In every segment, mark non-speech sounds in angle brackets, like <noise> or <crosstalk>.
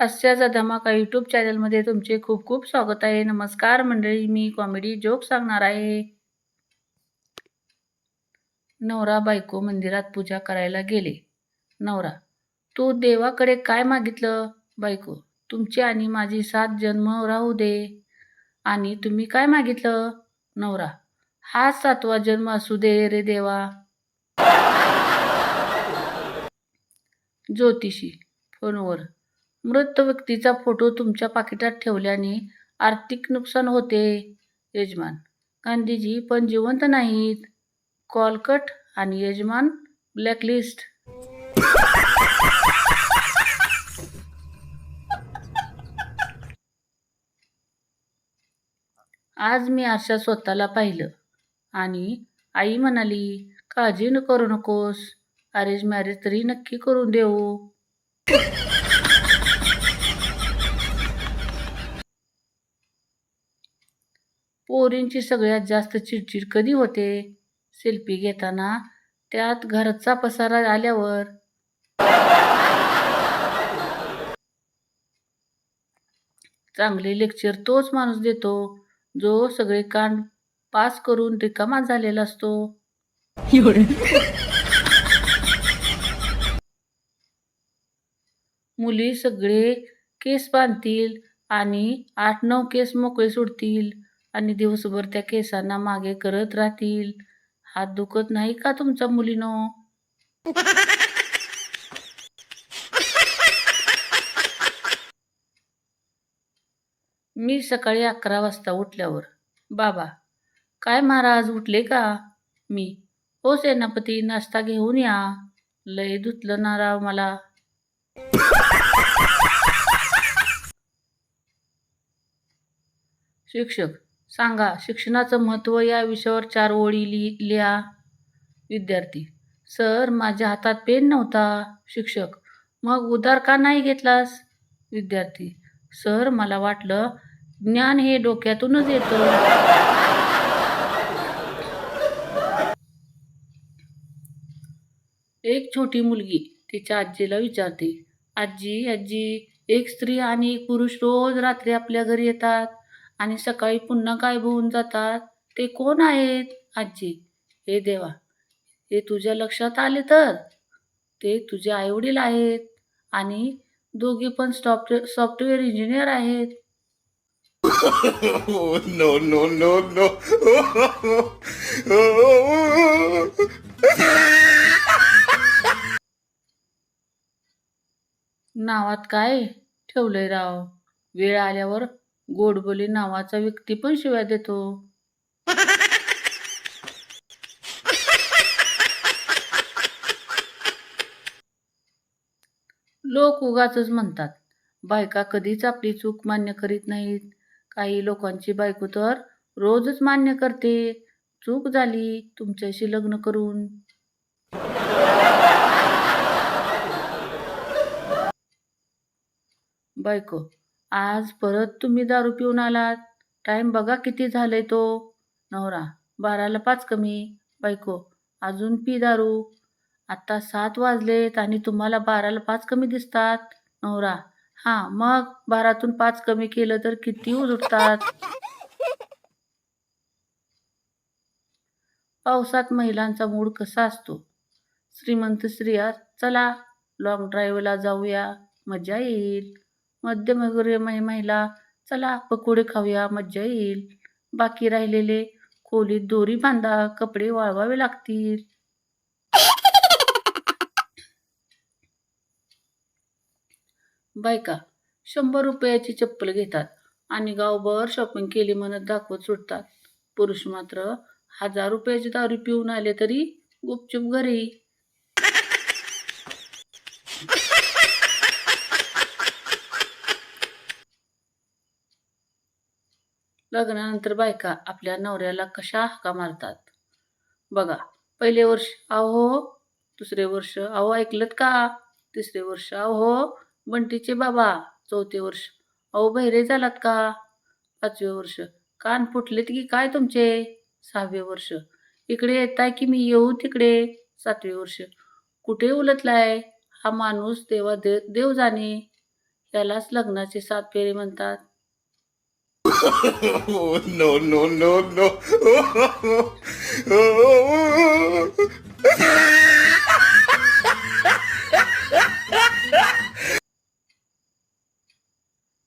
हास्याचा धमाका यूट्यूब चॅनलमध्ये तुमचे खूप खूप स्वागत आहे. नमस्कार मंडळी मी कॉमेडी जोक सांगणार आहे. नवरा बायको मंदिरात पूजा करायला गेले. नवरा तू देवाकडे काय मागितलं? बायको तुमची आणि माझी सात जन्म राहू दे. आणि तुम्ही काय मागितलं? नवरा हा सातवा जन्म असू दे रे देवा. ज्योतिषी फोनवर मृत व्यक्तीचा फोटो तुमच्या पाकिटात ठेवल्याने आर्थिक नुकसान होते यजमान. गांधीजी पण जिवंत नाहीत. कॉलकट आणि यजमान ब्लॅकलिस्ट. आज मी आशा स्वतःला पाहिलं आणि आई म्हणाली काळजी न करू नकोस. अरेंज मॅरेज तरी नक्की करून देऊ. पोरींची सगळ्यात जास्त चिडचिड कधी होते? सेल्फी घेताना त्यात घरचा पसारा आल्यावर. चांगले लेक्चर तोच माणूस देतो जो सगळे कान पास करून रिकामा झालेला असतो. मुली सगळे केस बांधतील आणि आठ नऊ केस मोकळे सोडतील. आणि दिवसभर त्या केसांना मागे करत राहतील. हात दुखत नाही का तुमचा मुलीनो? मी सकाळी अकरा वाजता उठल्यावर बाबा काय महाराज उठले का? मी. हो सेनापती नाश्ता घेऊन या. लय धुतलं ना राव मला. शिक्षक सांगा शिक्षणाचं महत्त्व या विषयावर चार ओळी लि लिहा विद्यार्थी सर माझ्या हातात पेन नव्हता. शिक्षक मग उधार का नाही घेतलास? विद्यार्थी सर मला वाटलं ज्ञान हे डोक्यातूनच येतं. एक छोटी मुलगी तिच्या आजीला विचारते आजी आजी एक स्त्री आणि एक पुरुष रोज रात्री आपल्या घरी येतात? आणि सकाळी पुन्हा गायब होऊन जातात. ते कोण आहेत? आजी. हे देवा हे तुझ्या लक्षात आले तर? ते तुझे आईवडील आहेत आणि दोघे पण सॉफ्टवेअर सॉफ्टवेअर इंजिनियर आहेत. <laughs> No, no, no, no. <laughs> नावात काय ठेवलंय राव? वेळ आल्यावर गोडबोली नावाचा व्यक्ती पण शिवाय देतो. लोक उगाच म्हणतात बायका कधीच आपली चूक मान्य करीत नाहीत. काही लोकांची बायको तर रोजच मान्य करते. चूक झाली तुमच्याशी लग्न करून. बायको आज परत तुम्ही दारू पिऊन आलात. टाईम बघा किती झालंय तो. नवरा बाराला पाच कमी. बायको अजून पी दारू. आत्ता सात वाजलेत आणि तुम्हाला बाराला पाच कमी दिसतात. नवरा हां मग बारातून पाच कमी केलं तर किती उलटतात पावसात महिलांचा मूड कसा असतो? श्रीमंत स्त्रिया चला लॉंग ड्राईव्हला जाऊया. मजा येईल. मध्यमवर्गीय महिला चला पकोडे खाऊया मज्जा येईल. बाकी राहिलेले खोलीत दोरी बांधा कपडे वाळवावे लागतील. बायका शंभर रुपयाची चप्पल घेतात आणि गावभर शॉपिंग केली म्हणत दाखवत सुटतात. पुरुष मात्र हजार रुपयाची दारू पिऊन आले तरी गुपचूप घरी. लग्नानंतर बायका आपल्या नवऱ्याला कशा हाका मारतात? बघा पहिले वर्ष अहो हो. दुसरे वर्ष अहो ऐकलत का? तिसरे वर्ष अहो हो. बंटीचे बाबा चौथे वर्ष अहो बहिरे झालात का? पाचवे वर्ष कान फुटलेत की काय तुमचे? सहावे वर्ष इकडे येताय की मी येऊ तिकडे? सातवे वर्ष कुठे उलटलाय? हा माणूस देवा दे देव जाणे. यालाच लग्नाचे सात फेरे म्हणतात. Oh, no, no, no, no.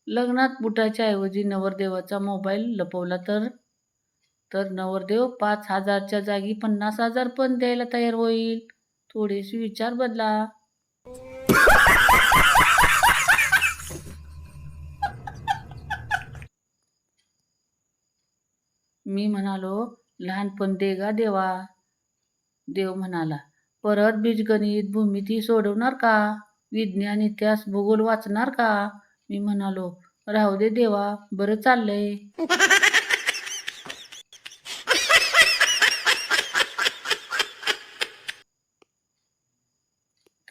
लग्नात बुटाच्या ऐवजी नवरदेवाचा मोबाईल लपवला तर? तर नवरदेव पाच हजारच्या जागी पन्नास हजार पण द्यायला तयार होईल. थोडेसे विचार बदला. मी म्हणालो लहानपण दे गा देवा. देव म्हणाला परत बीजगणित भूमिती सोडवणार का? विज्ञान इतिहास भूगोल वाचणार का? मी म्हणालो राहू दे देवा बरं चाललंय.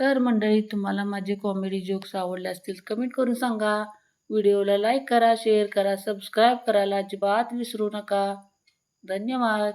तर मंडळी तुम्हाला माझे कॉमेडी जोक्स आवडले असतील कमेंट करून सांगा. व्हिडिओला लाईक करा शेअर करा सबस्क्राईब करायला अजिबात विसरू नका. धन्यवाद.